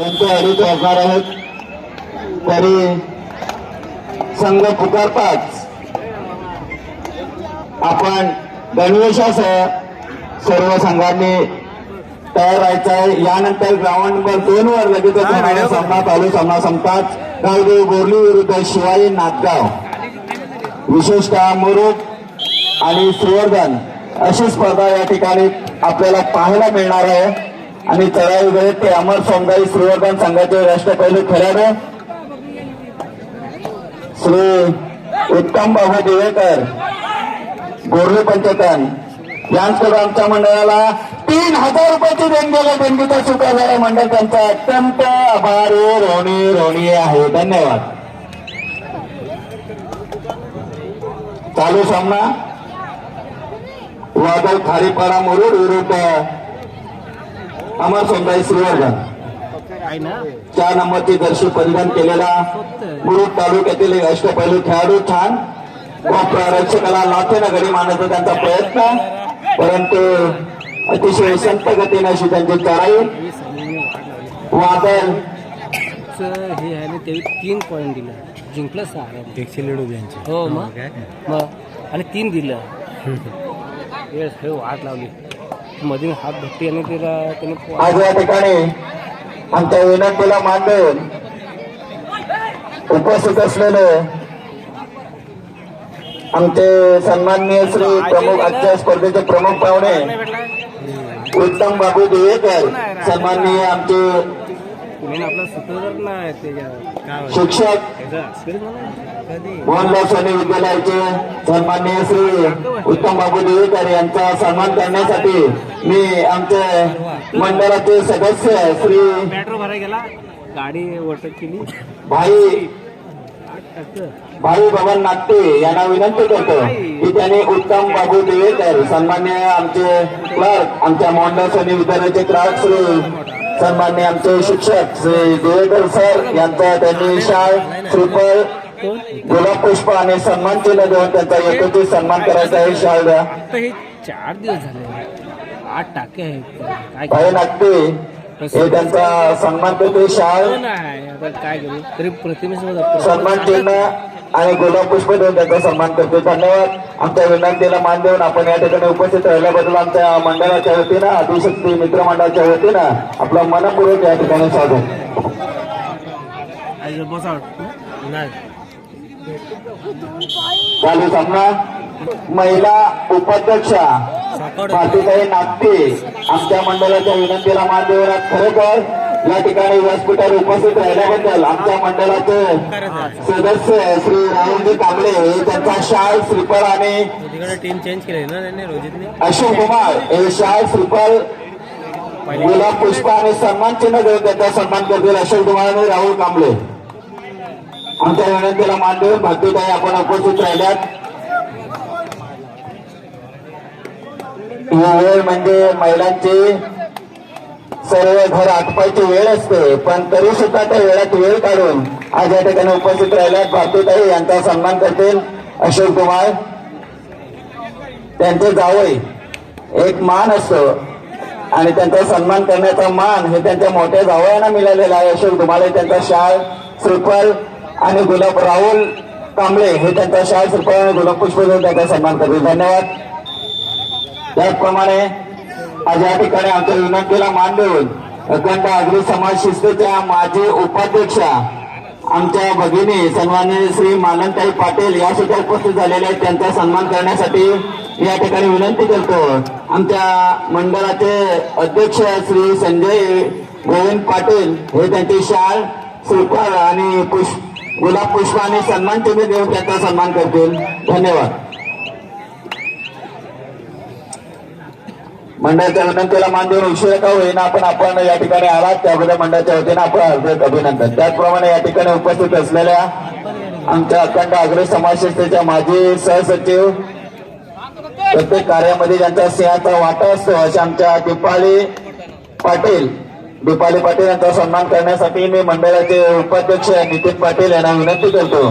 त्यांचे अडीच वाजणार आहेत. तरी संघ पुकारताच आपण गणवेशासह सर्व संघांनी तयार व्हायचं आहे यानंतर ग्राउंड नंबर दोन वर लगेच सामना चालू सामना संपताच. गावदेव बोरली विरुद्ध शिवाजी नाथगाव विशेषतः मुरुड आणि श्रीवर्धन अशी स्पर्धा या ठिकाणी आपल्याला पाहायला मिळणार आहे. आणि चढाई वेळेत ते अमर सोमदाई श्रीवर्धन संघाचे राष्ट्रपैलू खेळाडू. श्री उत्तम बाबू दिवेकर गोरले पंचतन. यांसोबत आमच्या मंडळाला तीन हजार रुपयाची देणगीला देणगीचा स्वीकार मंडळ त्यांचा. अत्यंत आभारी रोणी रोणी आहे. धन्यवाद. चालू सामना. वादळ खारीपाडा मुरुड विरुद्ध. अमर सोमदाई श्रीवर्धन चार नंबरची जर्सी परिधान केलेला मुरुड तालुक्यातील एक अष्टपैलू खेळाडू छान. व रक्षकाला लाथेनं घडी मारण्याचा त्यांचा प्रयत्न. परंतु अतिशय संत गतीने अशी त्यांची चढाई. वादळ हे आहे ना ते तीन पॉईंट दिलं जिंकलं सहा यांचे हो मग मग? आणि तीन दिलं. हे हे वाट लावली. मधील हात भट्टी आणि तिला त्याने आज या ठिकाणी आमच्या विनंतीला मान देऊन उपस्थित असलेले आमचे सन्माननीय श्री प्रमुख आजच्या स्पर्धेचे प्रमुख पाहुणे उत्तम बाबू देवेकर सन्माननीय आमचे मेन आपला त्याच्या शिक्षक कधी? मोहनलाल सोनी विद्यालयाचे सन्माननीय श्री उत्तम बाबू देवेकर यांचा सन्मान करण्यासाठी मी आमचे मंडळाचे सदस्य श्री पेट्रोल भरायला गेला गाडी वटक केली. भाई भाई भवन नागटे यांना विनंती करतो की त्यांनी उत्तम बाबू देवेकर सन्मान्य आमचे क्लर्क आमच्या मोहनदास सोनी विद्यालयाचे क्लर्क श्री सन्मान्य आमचे शिक्षक श्री देवेकर सर यांचा त्यांनी शाळ श्रीफळ गुलाब पुष्प आणि सन्मान चिन्ह देऊन त्यांचा यथोचित सन्मान करायचा आहे. शाळ हे चार दिवस झाले. आठ टाके आहेत. भाई नागटे हे त्यांचा सन्मान करते शाळ आता काय करू? तरी प्रतिमेश सन्मान चिन्ह आणि गुलाब पुष्प देऊन त्यांचा सन्मान करतो. धन्यवाद. आमच्या विनंतीला मान देऊन आपण या ठिकाणी उपस्थित राहिल्याबद्दल आमच्या मंडळाच्या वतीनं आदिशक्ती मित्र मंडळाच्या वतीनं आपलं मनपूर्वक या ठिकाणी नाही. चालू सामना. महिला उपाध्यक्षा भारतीताई नागते आमच्या मंडळाच्या विनंतीला मान देऊन खरोखर या ठिकाणी व्यासपीठावर उपस्थित राहिल्याबद्दल आमच्या मंडळाचे सदस्य श्री राहुलजी कांबळे त्यांचा शाळ श्रीफळ आणि टीम चेंज केली ना अशोक कुमार हे शाळ श्रीफळ गुलाब पुष्प आणि सन्मान चिन्ह देऊन त्यांचा सन्मान करतील अशोक कुमार आणि राहुल कांबळे. आमच्या विनंतीला मान देऊन भक्तीताई आपण उपस्थित राहिल्यात. ही वेळ म्हणजे महिलांची सर्व घर आटपायची वेळ असते पण तरी सुद्धा त्या वेळात वेळ काढून आज या ठिकाणी उपस्थित राहिल्या भारतीताई यांचा सन्मान करतील अशोक कुमार. त्यांचे जावई एक मान असतो आणि त्यांचा सन्मान करण्याचा मान हे त्यांच्या मोठ्या जावयांना मिळालेला आहे. अशोक तुम्हाला त्यांचा शाळ श्रीफल आणि गुलाब राहुल कांबळे हे त्यांचा शाळ श्रीफळ आणि गुलाब पुष्प देऊन त्यांचा सन्मान करतील. धन्यवाद. त्याचप्रमाणे आज या ठिकाणी आमच्या विनंतीला मान देऊन अखंड आगरी समाज शिस्तीच्या माजी उपाध्यक्षा आमच्या भगिनी सन्माननीय श्री मानंताई पाटील या सुद्धा उपस्थित झालेल्या आहेत. त्यांचा सन्मान करण्यासाठी या ठिकाणी विनंती करतो. आमच्या मंडळाचे अध्यक्ष श्री संजय गोविंद पाटील हे त्यांची शाळ श्रीफळ आणि पुष्प गुलाब पुष्प आणि सन्मान चिन्ह देऊन त्यांचा सन्मान करतील. धन्यवाद. मंडळाच्या विनंतीला मान देऊन उशीर का होईना आपण आपण या ठिकाणी आलात. त्याबद्दल मंडळाच्या वतीने आपण हार्दिक अभिनंदन. त्याचप्रमाणे या ठिकाणी उपस्थित असलेल्या आमच्या अखंड आग्रह समाज संस्थेच्या माजी सहसचिव प्रत्येक कार्यामध्ये ज्यांचा सिंहाचा वाटा असतो अशा आमच्या दीपाली पाटील दीपाली पाटील यांचा सन्मान करण्यासाठी मी मंडळाचे उपाध्यक्ष नितीन पाटील यांना विनंती करतो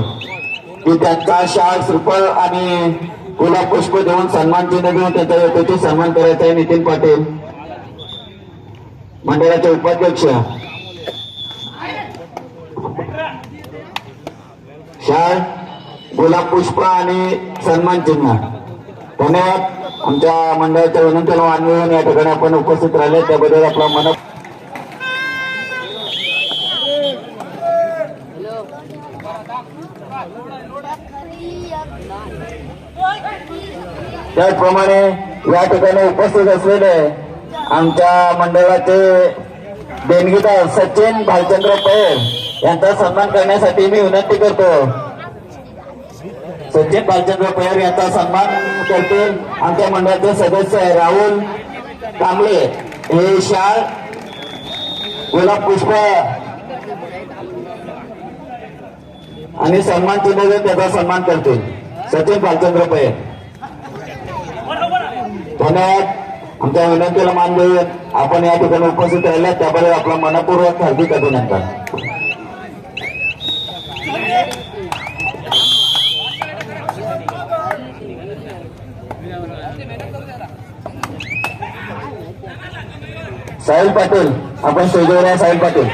की त्यांचा शाळ श्रीफळ आणि गुलाब पुष्प देऊन सन्मान चिन्ह घेऊन त्याचा यथोचित सन्मान करायचा आहे नितीन पाटील. मंडळाचे उपाध्यक्ष. शाळ गुलाब पुष्प आणि सन्मान चिन्ह. धन्यवाद. आमच्या मंडळाच्या विनंतीला मानवी या ठिकाणी आपण उपस्थित राहिले. त्याबद्दल आपला मन त्याचप्रमाणे या ठिकाणी उपस्थित असलेले आमच्या मंडळाचे देणगीदार सचिन भालचंद्र पैर यांचा सन्मान करण्यासाठी मी विनंती करतो. सचिन भालचंद्र पैर यांचा सन्मान करतील आमच्या मंडळाचे सदस्य राहुल कांबळे. हे शाळ गुलाब पुष्प आणि सन्मान चिन्ह देऊन त्याचा सन्मान करतील. सचिन भालचंद्र पैर धन्यवाद. आमच्या विनंतीला मान देऊन आपण या ठिकाणी उपस्थित राहिल्या त्याबद्दल आपला मनपूर्वक हार्दिक अभिनंदन. साहिल पाटील आपण आहे साहिल पाटील.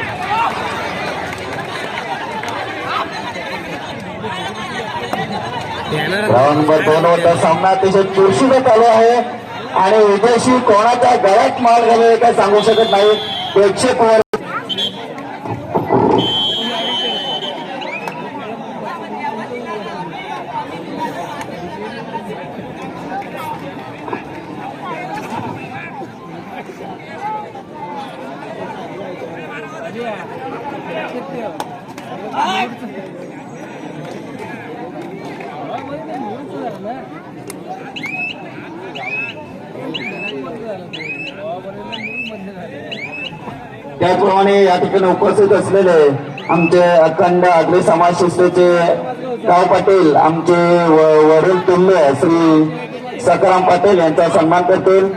राऊंड नंबर दोन वरचा सामना अतिशय चुरशीचा चालू आहे. आणि उद्याशी कोणाच्या गळ्यात माल घालून काय सांगू शकत नाही. एकशे वर त्याचप्रमाणे या ठिकाणी उपस्थित असलेले आमचे अखंड अग्नि समाज शिस्तेचे राव पाटील आमचे वरील तुल्य श्री सकाराम पाटील यांचा सन्मान करतील.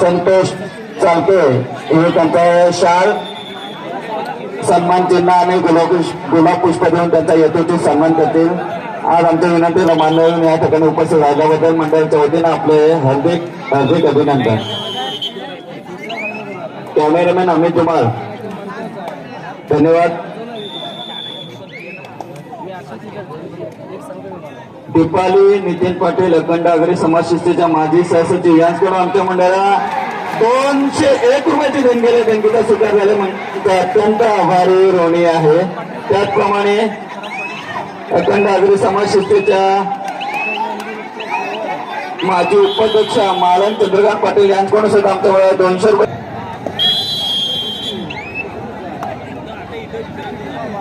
संतोष चालके हे त्यांचा शाल सन्मान चिन्ह आणि गुलाब गुलाब पुष्प देऊन त्यांचा यथोचित सन्मान करतील. आज आमच्या विनंतीला मान्यवर या ठिकाणी उपस्थित राहिल्याबद्दल मंडळाच्या वतीनं आपले हार्दिक हार्दिक अभिनंदन. कॅमेरामॅन अमित कुमार. धन्यवाद. दीपाली नितीन पाटील अखंड आगरी समाजशिस्तीच्या माजी सहसचिव यांच्याकडून आमच्या मंडळाला दोनशे एक रुपयाची देणगीला देणगीचा स्वीकार झाले म्हणजे अत्यंत आभारी ऋणी आहे. त्याचप्रमाणे अखंड आगरी समाजशिस्तीच्या माजी उपाध्यक्ष मालन चंद्रकांत पाटील यांच्याकडून सुद्धा आमच्या दोनशे रुपये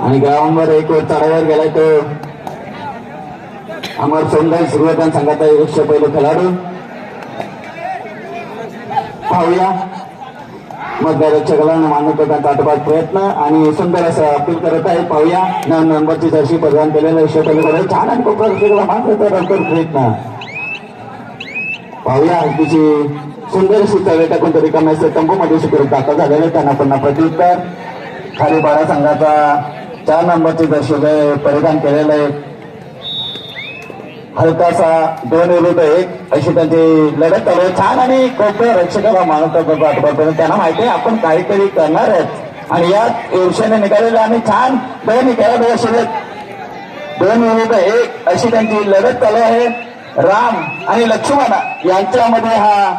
आणि गावांमध्ये एक वर चढावर गेलाय तो. अमर सौंदर्य सुरुवात संघाचा एकशे पहिलं खेळाडू. पाहूया. मतदारक्षकाला मान्यता त्यांचा प्रयत्न आणि सुंदर असं अपील करत आहे. पाहूया. नऊ नंबरची जर्सी प्रदान केलेलं एकशे पहिलं छान आणि कोकण रक्षकाला मान्यता नंतर प्रयत्न. पाहूया. तिची सुंदर अशी तळे टाकून तरी कमी तंबूमध्ये शिकवून दाखल झालेलं त्यांना पुन्हा प्रत्युत्तर. खाली बाळा संघाचा चार नंबरचे दर्शक परिधान केलेलं आहे. हलकासा दोन विरुद्ध एक. अशी त्यांची लढत चालू छान आणि कोणत्या रक्षकाला मानवता करतो त्यांना माहिती आहे आपण काहीतरी करणार आहेत. आणि यात ईर्षेने निघालेले आणि छान दोन खेळाडू असे दोन विरुद्ध एक. अशी त्यांची लढत चालू आहे. राम आणि लक्ष्मण यांच्यामध्ये हा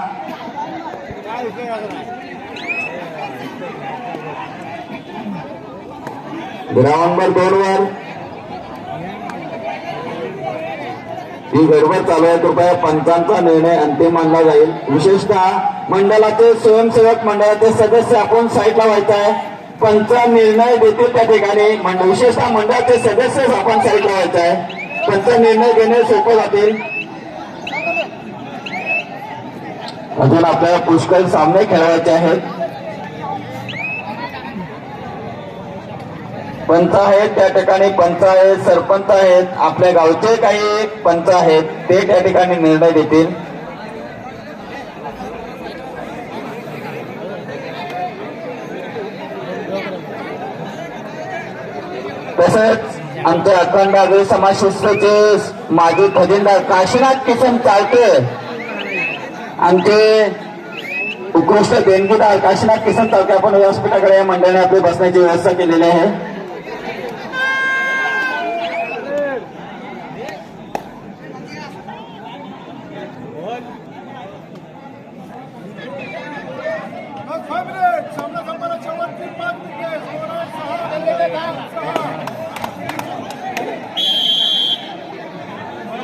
ग्राउंड नंबर दोन वर ही गडबड चालू आहे. कृपया पंचांचा निर्णय अंतिम मानला जाईल. विशेषतः मंडळाचे स्वयंसेवक मंडळाचे सदस्य आपण साईटला व्हायचं आहे पंचा निर्णय देतील त्या ठिकाणी. विशेषतः मंडळाचे सदस्य आपण साईटला व्हायचं आहे पंच निर्णय देणे सोपं जातील. अजून आपल्याला पुष्कळ सामने खेळवायचे आहेत. पंच आहेत त्या ठिकाणी पंच आहेत सरपंच आहेत आपल्या गावचे काही पंच आहेत ते त्या ठिकाणी निर्णय देतील. तसंच आमचे अखंड आगरी समाज शिस्तीचे माजी खजिनदार काशीनाथ किसन चालते. आमचे उत्कृष्ट देणगीदार काशीनाथ किसन चालते. आपण व्यासपीठाकडे या मंडळाने आपली बसण्याची व्यवस्था केलेली आहे.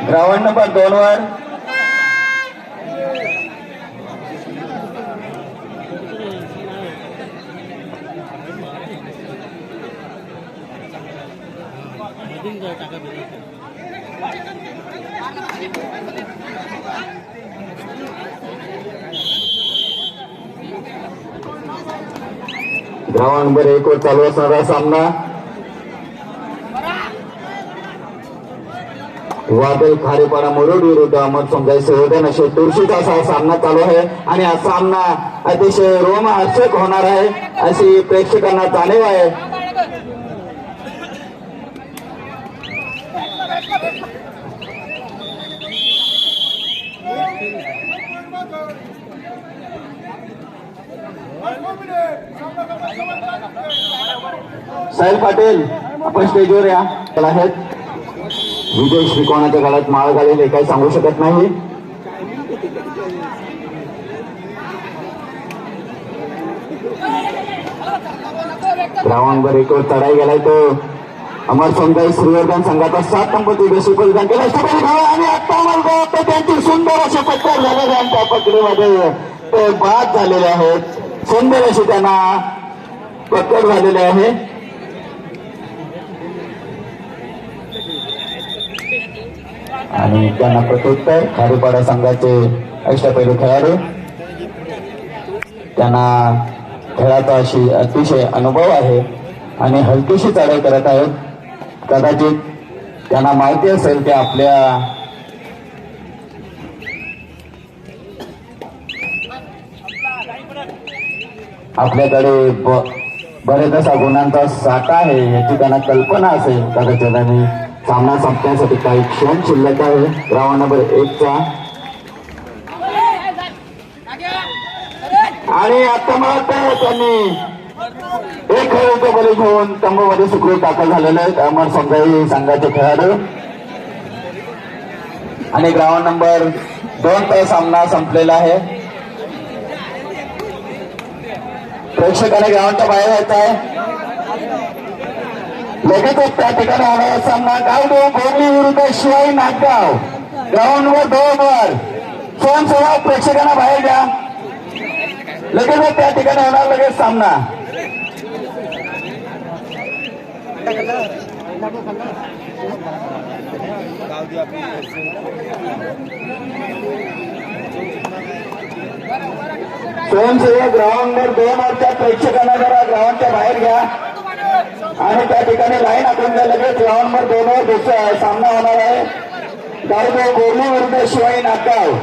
ग्राउंड नंबर दोन वर. ग्राउंड नंबर एक वर चालू असणारा सामना. वादळ खारेपाडा मुरुड विरुद्ध अहमद समजाई संवर्धन असे तुळशीचा असा सामना चालू आहे. आणि हा सामना अतिशय रोमहर्षक होणार आहे अशी प्रेक्षकांना जाणीव आहे. साहिल पाटील आपण स्टेजवर या. आहेत विजय श्रीकोणाच्या काळात माळ झालेले काही सांगू शकत नाही. रावणभर एकवर चढाई गेलाय तो. अमर समजाई श्रीवर्धन संघाचा सात नंबर विदेशी परिधान केला आणि आता मला त्यांची सुंदर असे पत्कार झाले त्यांच्या पकडीमध्ये ते बाद झालेले आहेत. सुंदर असे त्यांना पत्कर झालेले आहे. आणि त्यांना प्रत्युत्तर खारीपाडा संघाचे अष्टपैलू खेळाडू. त्यांना खेळाचा अशी अतिशय अनुभव आहे. आणि हलकीशी चढाई करत आहेत. कदाचित त्यांना माहिती असेल की आपल्या आपल्याकडे बरेच असा गुणांचा साठा आहे याची त्यांना कल्पना असेल. कदाचित आणि सामना संपण्यासाठी काही क्षण शिल्लक आहे. ग्राउंड नंबर एकचा. आणि आता मला त्यांनी. एक खेळाडूचे बळी घेऊन तंबूमध्ये सुखरूप दाखल झालेले आहेत. अमर समजाई संघाचे खेळाडू. आणि ग्राउंड नंबर दोन तर सामना संपलेला आहे. प्रेक्षकाने ग्राउंडच्या बाहेर यायचं आहे. लगेचच त्या ठिकाणी होणारा सामना गावडे बोरली विरुद्ध शिवाई नागगाव. ग्राउंड वर दोन वर स्वयंसेवक प्रेक्षकांना बाहेर घ्या लगेचच त्या ठिकाणी होणार लगेच सामना. स्वयंसेवक ग्राउंडवर दोन वाजता प्रेक्षकांना जरा ग्राउंडच्या बाहेर घ्या. आणि त्या ठिकाणी लाईन आखून द्या. लगेच ग्राउंडवर दोन वर दुसरा सामना होणार आहे. गावदेव गोरली विरुद्ध शिवाई नागाव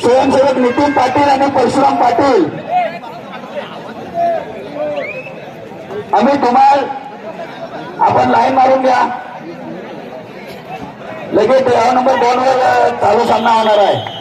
स्वयंसेवक नितीन पाटील आणि परशुराम पाटील. आम्ही धुमाल आपण लाईन मारून घ्या. लगेच ग्राउंड नंबर दोन वर चालू सामना होणार आहे.